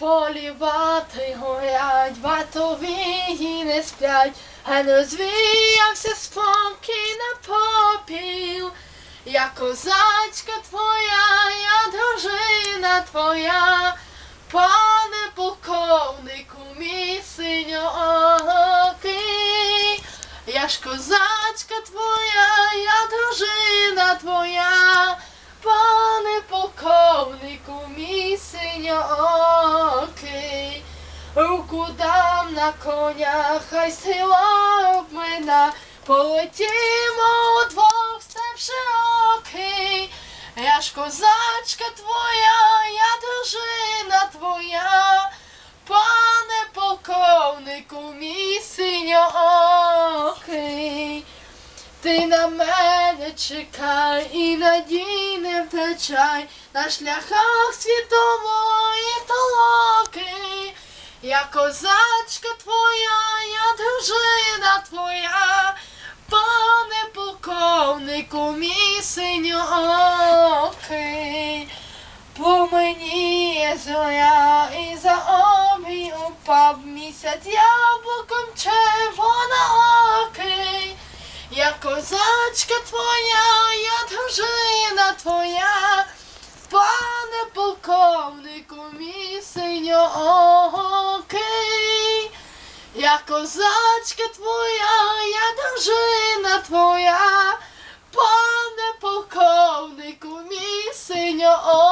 полі вати горять, ватові не сплять, ген розвіявся спокій на попіл. Я козачка твоя, я дружина твоя, пане полковнику, мій синьоокий. Я ж козачка твоя, я дружина твоя, пане полковнику, мій синьоокий. Руку дам на коня, хай сила обмина, полетімо удвох степ широкий. Я ж козачка твоя, я дружина твоя, пане полковнику, мій синьоокий. Ти на мене чекай і надій не втрачай на шляхах світової толоки. Я козачка твоя, я дружина твоя, пане полковнику, мій синьоокий. Пломеніє зоря і за обій упав місяць яблуком червоноокий. Я козачка твоя, я дружина твоя, пане полковнику, мій синьоокий. Я козачка твоя, я дружина твоя, пане полковнику, мій синьоокий.